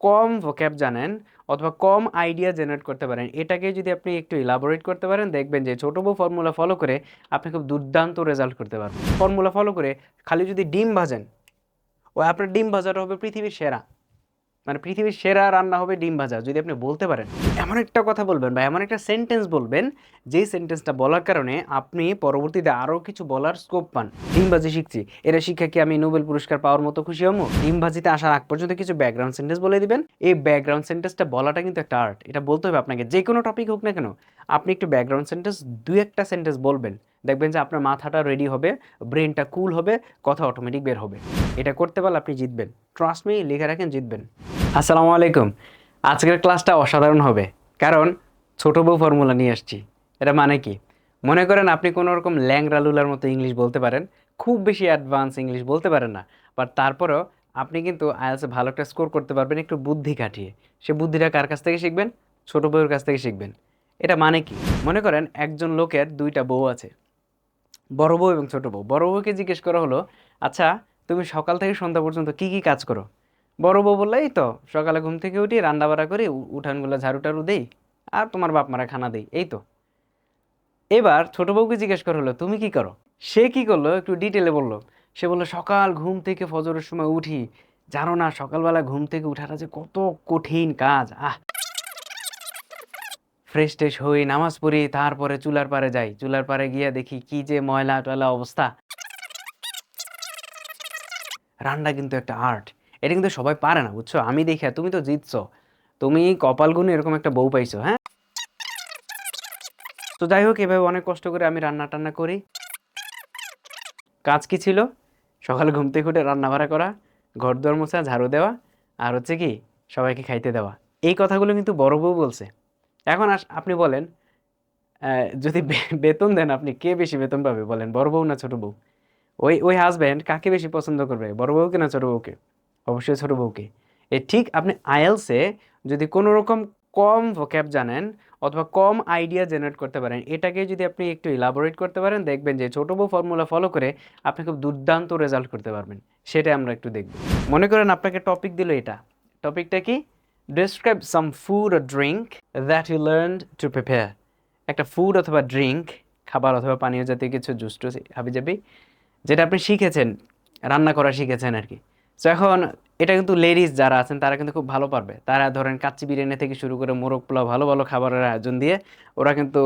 কম vocab জানেন অথবা কম idea generate করতে পারেন, এটাকে যদি আপনি একটু ইলাবোরেট করতে পারেন, দেখবেন যে ছোটো বউ ফর্মুলা ফলো করে আপনি খুব দুর্দান্ত রেজাল্ট করতে পারবেন। ফর্মুলা ফলো করে খালি যদি ডিম ভাজেন ও আপনার ডিম ভাজাটা হবে পৃথিবীর সেরা। মানে পৃথিবীর সেরা রান্না হবে ডিম ভাজা, যদি আপনি বলতে পারেন। এমন একটা কথা বলবেন বা এমন একটা সেন্টেন্স বলবেন, যেই সেন্টেন্সটা বলার কারণে আপনি পরবর্তীতে আরও কিছু বলার স্কোপ পান। ডিম ভাজি শিখছি, এটা শিক্ষা কি আমি নোবেল পুরস্কার পাওয়ার মতো খুশি হব? ডিম ভাজিতে আসার আগ পর্যন্ত কিছু ব্যাকগ্রাউন্ড সেন্টেন্স বলে দিবেন। এই ব্যাকগ্রাউন্ড সেন্টেন্সটা বলাটা কিন্তু একটা আর্ট এটা বলতে হবে আপনাকে, যে কোনো টপিক হোক না কেন, আপনি একটু ব্যাকগ্রাউন্ড সেন্টেন্স দু একটা সেন্টেন্স বলবেন। দেখবেন যে আপনার মাথাটা রেডি হবে ব্রেনটা কুল হবে, কথা অটোমেটিক বের হবে। এটা করতে পারলে আপনি জিতবেন। ট্রাস্ট মি লিখে রাখেন, জিতবেন। আসসালামু আলাইকুম। আজকের ক্লাসটা অসাধারণ হবে, কারণ ছোট বউ ফর্মুলা নিয়ে আসছি। এটা মানে কি? মনে করেন আপনি কোনো রকম ল্যাংরা লুলার মতো ইংলিশ বলতে পারেন, খুব বেশি অ্যাডভান্স ইংলিশ বলতে পারেন না বাট তারপরেও আপনি কিন্তু আইএলসে ভালো একটা স্কোর করতে পারবেন একটু বুদ্ধি কাটিয়ে সে বুদ্ধিটা কার কাছ থেকে শিখবেন? ছোট বউয়ের কাছ থেকে শিখবেন। এটা মানে কি? মনে করেন একজন লোকের দুইটা বউ আছে, বড় বউ এবং ছোট বউ। বড় বউকে জিজ্ঞেস করা হলো আচ্ছা তুমি সকাল থেকে সন্ধ্যা পর্যন্ত কি কি কাজ করো? বড় বউ বলল এই তো, সকালে ঘুম থেকে উঠি রান্না বাড়া করি উঠানগুলো ঝাড়ু টাড়ু দেই, আর তোমার বাপ মারা খানা দেই, এই তো। এবার ছোট বউকে জিজ্ঞেস করা হলো, তুমি কি করো? সে কি করল, একটু ডিটেলে বলল। সে বলল, সকাল ঘুম থেকে ফজরের সময় উঠি। জানো না, সকালবেলা ঘুম থেকে উঠাটা যে কত কঠিন কাজ, আহ! ফ্রেশ ট্রেশ হই, নামাজ পড়ি, তারপরে চুলার পারে যাই। চুলার পারে গিয়ে দেখি কি যে ময়লা টয়লা অবস্থা। রান্না কিন্তু একটা আর্ট এটা কিন্তু সবাই পারে না, বুঝছ? আমি দেখে তুমি তো জিতছো। তুমি কপাল এরকম একটা বউ পাইছো হ্যাঁ? তো যাই হোক, এভাবে অনেক কষ্ট করে আমি রান্না টান্না করি। কাজ কি ছিল? সকালে ঘুম থেকে উঠে রান্না বাড়া করা ঘর দর মোছা, ঝাড়ু দেওয়া, আর হচ্ছে কি, সবাইকে খাইতে দেওয়া। এই কথাগুলো কিন্তু বড় বউ বলছে। এখন আপনি বলেন যদি বেতন দেন আপনি, কে বেশি বেতন পাবে, বলেন? বড় বউ না ছোট বউ? ওই ওই হাজব্যান্ড কাকে বেশি পছন্দ করবে, বড় বউকে না ছোট বউকে? অবশ্যই ছোট বউকে। এ ঠিক আপনি আইএলসে যদি কোনো রকম কম ভোক্যাব জানেন অথবা কম আইডিয়া জেনারেট করতে পারেন, এটাকে যদি আপনি একটু ইলাবোরেট করতে পারেন, দেখবেন যে ছোট বউ ফর্মুলা ফলো করে আপনি খুব দুর্দান্ত রেজাল্ট করতে পারবেন। সেটা আমরা একটু দেখব। মনে করেন আপনাকে টপিক দিল এটা। টপিকটা কি? Describe some food or drink that you learn to prepare একটা ফুড অথবা ড্রিঙ্ক খাবার অথবা পানীয় জাতীয় কিছু জুস টুস হাবি যাবি যেটা আপনি শিখেছেন, রান্না করা শিখেছেন আর কি। তো এখন এটা কিন্তু লেডিস যারা আছেন, তারা কিন্তু খুব ভালো পারবে। তারা ধরেন কাচ্চি বিরিয়ানি থেকে শুরু করে মোরগ পোলাও, ভালো ভালো খাবারের আয়োজন দিয়ে ওরা কিন্তু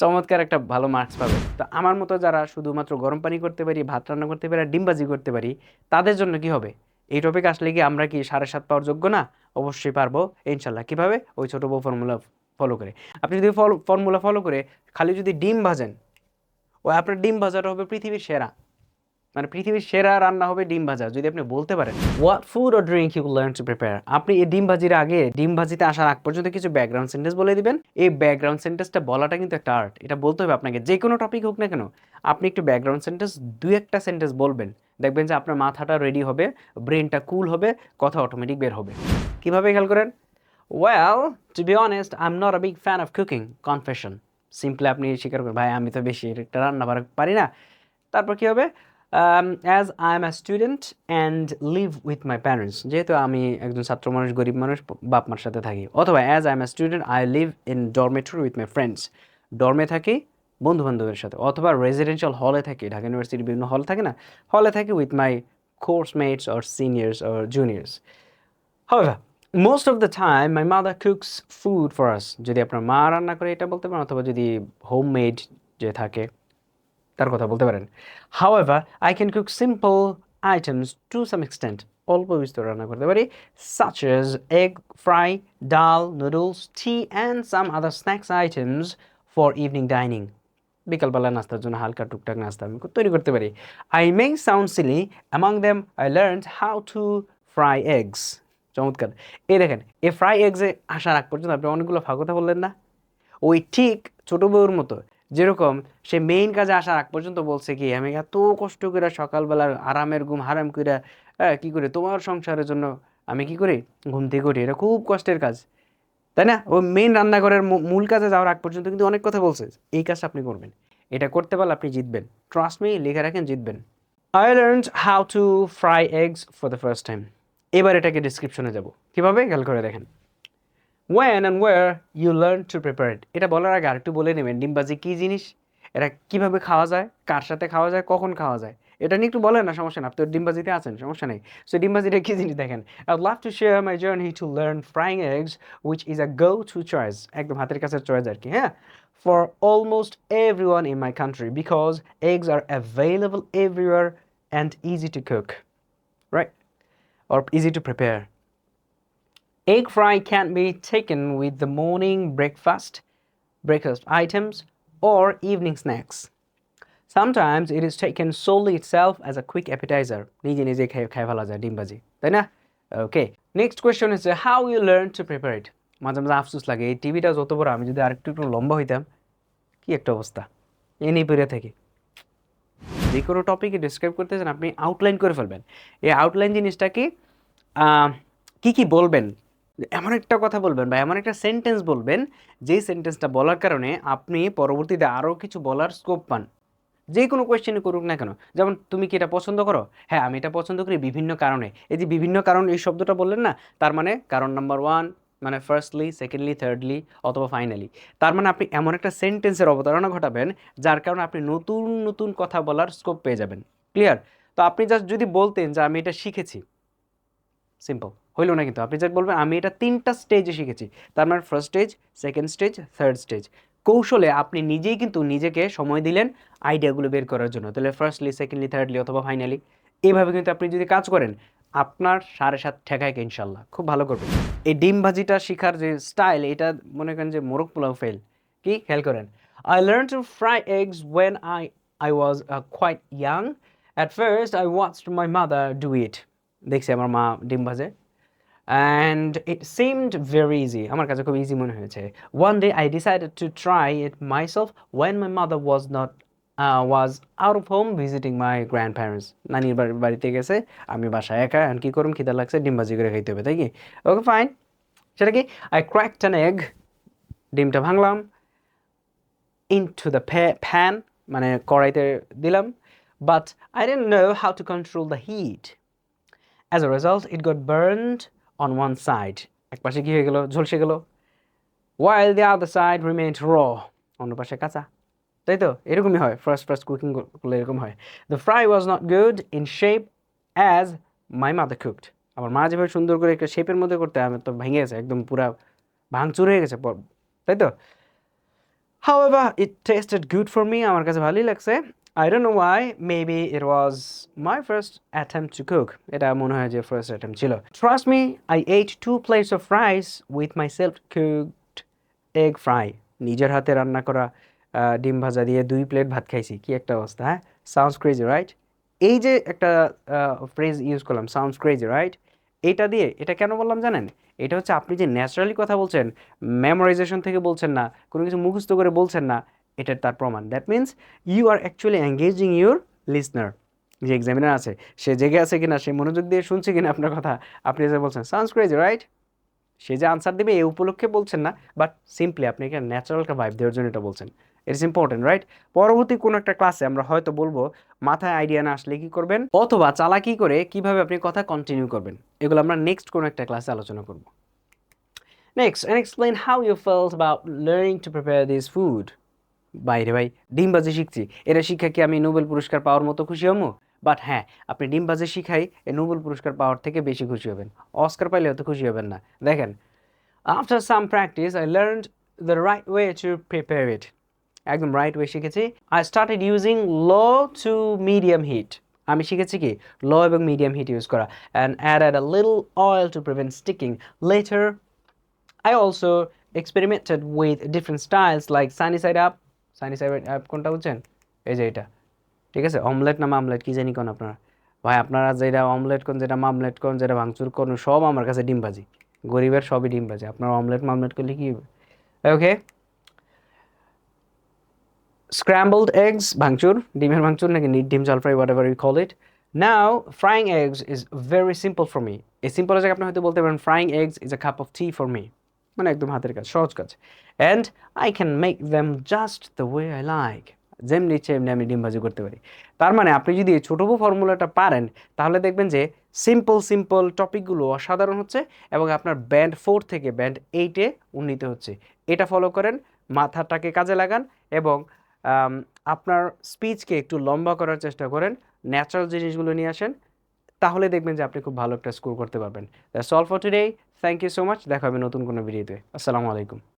চমৎকার একটা ভালো মার্কস পাবে। তো আমার মতো যারা শুধুমাত্র গরম পানি করতে পারি, ভাত রান্না করতে পারি আর ডিমবাজি করতে পারি, তাদের জন্য কি হবে? এই টপিক আসলে কি আমরা কি সাড়ে সাত পাওয়ার যোগ্য না? অবশ্যই পারব, ইনশাল্লাহ। কীভাবে? ওই ছোটো বউ ফর্মুলা ফলো করে। আপনি যদি ফর্মুলা ফলো করে খালি যদি ডিম ভাজেন ও আপনার ডিম ভাজাটা হবে পৃথিবীর সেরা। মানে পৃথিবীর সেরা রান্না হবে ডিম ভাজা, যদি আপনি বলতে পারেন। What food or drink you learn to prepare আপনি এই ডিম ভাজির আগে ডিম ভাজিতে আসার আগ পর্যন্ত কিছু ব্যাকগ্রাউন্ড সেন্টেন্স বলে দিবেন। এই ব্যাকগ্রাউন্ড সেন্টেন্সটা বলাটা কিন্তু একটা আর্ট এটা বলতে হবে আপনাকে। যে কোনো টপিক হোক না কেন, আপনি একটু ব্যাকগ্রাউন্ড সেন্টেন্স দুই একটা সেন্টেন্স বলবেন। দেখবেন যে আপনার মাথাটা রেডি হবে ব্রেনটা কুল হবে, কথা অটোমেটিক বের হবে। কীভাবে খেয়াল করেন? Well to be honest I am not a big fan of cooking confession simply আপনি স্বীকার করেন ভাই, আমি তো বেশি একটা রান্না পারি না। তারপর কী হবে? As I am a student and live with my parents যেহেতু আমি একজন ছাত্র মানুষ গরিব মানুষ বাপ মার সাথে থাকি। অথবা as I am a student I live in dormitory with my friends ডরমে থাকি বন্ধু বান্ধবের সাথে। অথবা রেসিডেন্সিয়াল হলে থাকি। ঢাকা ইউনিভার্সিটির বিভিন্ন হল থাকে না? হলে থাকি with my course mates or seniors or juniors However, most of the time my mother cooks food for us. যদি আপনার মা রান্না করে এটা বলতে পারেন অথবা যদি হোমমেড যে থাকে তার কথা বলতে পারেন। However I can cook simple items to some extent অল্প বিস্তর রান্না করতে পারি such as egg fry dal noodles tea and some other snacks items for evening dining বিকালবেলা নাস্তার জন্য হালকা টুকটাক নাস্তা আমি তৈরি করতে পারি। I may sound silly among them I learn how to fry eggs চমৎকার। এই দেখেন এই ফ্রাই এগসে আসার আগ পর্যন্ত আপনি অনেকগুলো ফাঁকতা বললেন না? ওই ঠিক ছোটো বউর মতো যেরকম সে মেইন কাজে আসার আগ পর্যন্ত বলছে কি, আমি এত কষ্ট করে সকালবেলার আরামের ঘুম, হারাম করে কী করে? তোমার সংসারের জন্য আমি কি করি? ঘুম থেকে উঠি। এটা খুব কষ্টের কাজ। তাই না? ও মেইন রান্নাঘরের মূল কাজে যাওয়ার আগ পর্যন্ত কিন্তু অনেক কথা বলছে। এই কাজটা আপনি করবেন। এটা করতে পারলে আপনি জিতবেন। ট্রাস্ট মি লিখে রাখেন, জিতবেন। I learn how to fry eggs for the first time এবার এটাকে ডিসক্রিপশনে যাব। কীভাবে? খেয়াল করে দেখেন। When and where you learn to prepare it এটা বলার আগে আরেকটু বলে নেবেন, ডিমবাজি কী জিনিস? এটা কীভাবে খাওয়া যায়? কার সাথে খাওয়া যায়? কখন খাওয়া যায়? এটা নিয়ে একটু বলেন না, সমস্যা না আপনি তো ডিমবাজিতে আছেন, সমস্যা নেই। সো ডিমবাজিটা কী জিনিস দেখেন? I love to share my journey to learn frying eggs which is a go to choice একদম হাতের কাছে চয়েস আর কি হ্যাঁ? For almost every one in my country because eggs are available everywhere and easy to cook right or easy to prepare. Egg fry can be taken with the morning breakfast, breakfast items, or evening snacks. Sometimes it is taken solely itself as a quick appetizer. নিজে নিজে খেয়ে খাই ফেলা যায় ডিমবাজি তাই না? Okay next question হচ্ছে how you learn to prepare it মাঝে মাঝে আফসোস লাগে এই টিভিটা যত বড় আমি যদি আরেকটু একটু লম্বা হইতাম কি একটা অবস্থা? এ নিয়ে পেরে থেকে। যে কোনো টপিকে ডিসক্রাইব করতে চান আপনি আউটলাইন করে ফেলবেন। এই আউটলাইন জিনিসটা কি কি কি বলবেন? এমন একটা কথা বলবেন বা এমন একটা সেন্টেন্স বলবেন, যেই সেন্টেন্সটা বলার কারণে আপনি পরবর্তীতে আরও কিছু বলার স্কোপ পান। যে কোনো কোয়েশ্চেনই করুক না কেন। যেমন, তুমি কি এটা পছন্দ করো? হ্যাঁ আমি এটা পছন্দ করি বিভিন্ন কারণে। এই যে বিভিন্ন কারণ এই শব্দটা বললেন না, তার মানে কারণ নাম্বার ওয়ান মানে ফার্স্টলি সেকেন্ডলি থার্ডলি অথবা ফাইনালি তার মানে আপনি এমন একটা সেন্টেন্সের অবতারণা ঘটাবেন, যার কারণে আপনি নতুন নতুন কথা বলার স্কোপ পেয়ে যাবেন। ক্লিয়ার তো আপনি জাস্ট যদি বলতেন যে, আমি এটা শিখেছি। সিম্পল হইল না কিন্তু। আপনি যা বলবেন, আমি এটা তিনটা স্টেজে শিখেছি। তার মানে first stage second stage third stage কৌশলে আপনি নিজেই কিন্তু নিজেকে সময় দিলেন আইডিয়াগুলো বের করার জন্য। তাহলে ফার্স্টলি সেকেন্ডলি থার্ডলি অথবা ফাইনালি এইভাবে কিন্তু আপনি যদি কাজ করেন, আপনার সাড়ে সাত ঠেকায় ইনশাল্লাহ। খুব ভালো করবেন এই ডিম ভাজিটা শেখার যে স্টাইল এটা মনে করেন যে মোরগ পোলাও ফেল কি? খেয়াল করেন। I learn to fry eggs when I I was quite young at first I watched my mother do it দেখছি আমার মা ডিম ভাজে। And it seemed very easy আমার কাছে খুব ইজি মনে হয়েছে। One day I decided to try it myself when my mother was not was out of home visiting my grandparents নানির বাড়ি- বাড়িতে গেছে। আমি বাসায় একা। আর কী করুম? খিদা লাগছে। ডিম ভাজি করে খাইতে হবে, তাই কি? ওকে ফাইন সেটা কি? আই ক্র্যাকড অ্যান এগ ডিমটা ভাঙলাম। ইনটু দ্য প্যান মানে কড়াইতে দিলাম। But I didn't know how to control the heat as a result it got burned on one side এক পাশে কী হয়ে গেল? ঝলসে গেল। ওয়াইল দ্য আদার সাইড রিমেন্ড র অন্য পাশে কাঁচা। তাই তো? এরকমই হয়। ফার্স্ট ফার্স্ট কুকিং করলে এরকম হয়। The fry was not good in shape as my mother cooked আমার মা যেভাবে সুন্দর করে একটা শেপের মধ্যে করতে আমার তো ভেঙে গেছে একদম পুরা ভাঙচুর হয়ে গেছে তাই তো? However, it tasted good for me. আমার কাছে ভালোই লাগছে। I don't know why. Maybe it was my first attempt to cook. এটা মনে হয় যে first attempt ছিল. Trust me, I ate two plates of rice with my self-cooked egg fry. নিজের হাতে রান্না করা ডিম ভাজা দিয়ে দুই প্লেট ভাত খাইছি কি একটা অবস্থা হ্যাঁ সাউন্ডস ক্রেজি রাইট এই যে একটা ফ্রেজ ইউজ করলাম সাউন্ডস ক্রেজি রাইট এটা দিয়ে এটা কেন বললাম জানেন এটা হচ্ছে আপনি যে ন্যাচারালি কথা বলছেন মেমোরাইজেশন থেকে বলছেন না কোনো কিছু মুখস্থ করে বলছেন না এটার তার প্রমাণ। That means you are actually engaging your listener যে এক্সামিনার আছে, সে জেগে আছে কিনা, সে মনোযোগ দিয়ে শুনছে কিনা আপনার কথা, আপনি যে বলছেন সাউন্ডস ক্রেজি রাইট সে যে আনসার দেবে এই উপলক্ষে বলছেন না বাট সিম্পলি আপনি এখানে ন্যাচারাল একটা ভাইব দেওয়ার জন্য এটা বলছেন। ইটস ইম্পর্টেন্ট রাইট পরবর্তী কোনো একটা ক্লাসে আমরা হয়তো বলব, মাথায় আইডিয়া না আসলে কি করবেন, অথবা চালাকি করে কীভাবে আপনি কথা কন্টিনিউ করবেন। এগুলো আমরা নেক্সট কোনো একটা ক্লাসে আলোচনা করব। Next and explain how you felt about learning to prepare this food. বাইরে ভাই ডিম বাজি শিখছি। এটা শিক্ষা কি আমি নোবেল পুরস্কার পাওয়ার মতো খুশি হব? বাট হ্যাঁ আপনি ডিম বাজি শিখাই এই নোবেল পুরস্কার পাওয়ার থেকে বেশি খুশি হবেন। অস্কার পাইলে অত খুশি হবেন না। দেখেন after some practice I learned the right way to prepare it একদম রাইট ওয়ে শিখেছি। I started using low to medium heat আমি শিখেছি কি? লো এবং মিডিয়াম হিট ইউজ করা। And add add a little oil to prevent sticking later I also experimented with different styles like sunny side up, side up কোনটা বুঝছেন? এই যে এটা ঠিক আছে? অমলেট না মামলেট, কি জানি কোন আপনারা। ভাই, আপনারা যেটা অমলেট কোন, যেটা মামলেট কোন, যেটা ভাঙচুর কোন, সব আমার কাছে ডিম ভাজি। গরিবের সবই ডিম ভাজি। আপনার অমলেট মামলেট করলে কি হবে? ওকে scrambled eggs, ভাঙচুর, ডিমের ভাঙচুর নাকি নিট ডিম জল fry whatever you call it now frying eggs is very simple for me এই সিম্পল জায়গায় আপনি হয়তো বলতে পারেন frying eggs is a cup of tea for me মানে একদম হাতের কাজ, সহজ কাজ। And I can make them just the way I like যেমনি ইচ্ছে, এমনি আমি ডিম ভাজি করতে পারি। তার মানে আপনি যদি এই ছোটো ফর্মুলাটা পারেন, তাহলে দেখবেন যে সিম্পল সিম্পল টপিকগুলো অসাধারণ হচ্ছে এবং আপনার ব্যান্ড ফোর থেকে ব্যান্ড এইটে উন্নীত হচ্ছে। এটা ফলো করেন, মাথাটাকে কাজে লাগান এবং আপনার স্পিচকে একটু লম্বা করার চেষ্টা করেন ন্যাচারাল জিনিসগুলো নিয়ে আসেন তাহলে দেখবেন যে আপনি খুব ভালো একটা স্কোর করতে পারবেন। That's all for today thank you so much দেখা হবে নতুন কোনো ভিডিওতে আসসালামু আলাইকুম।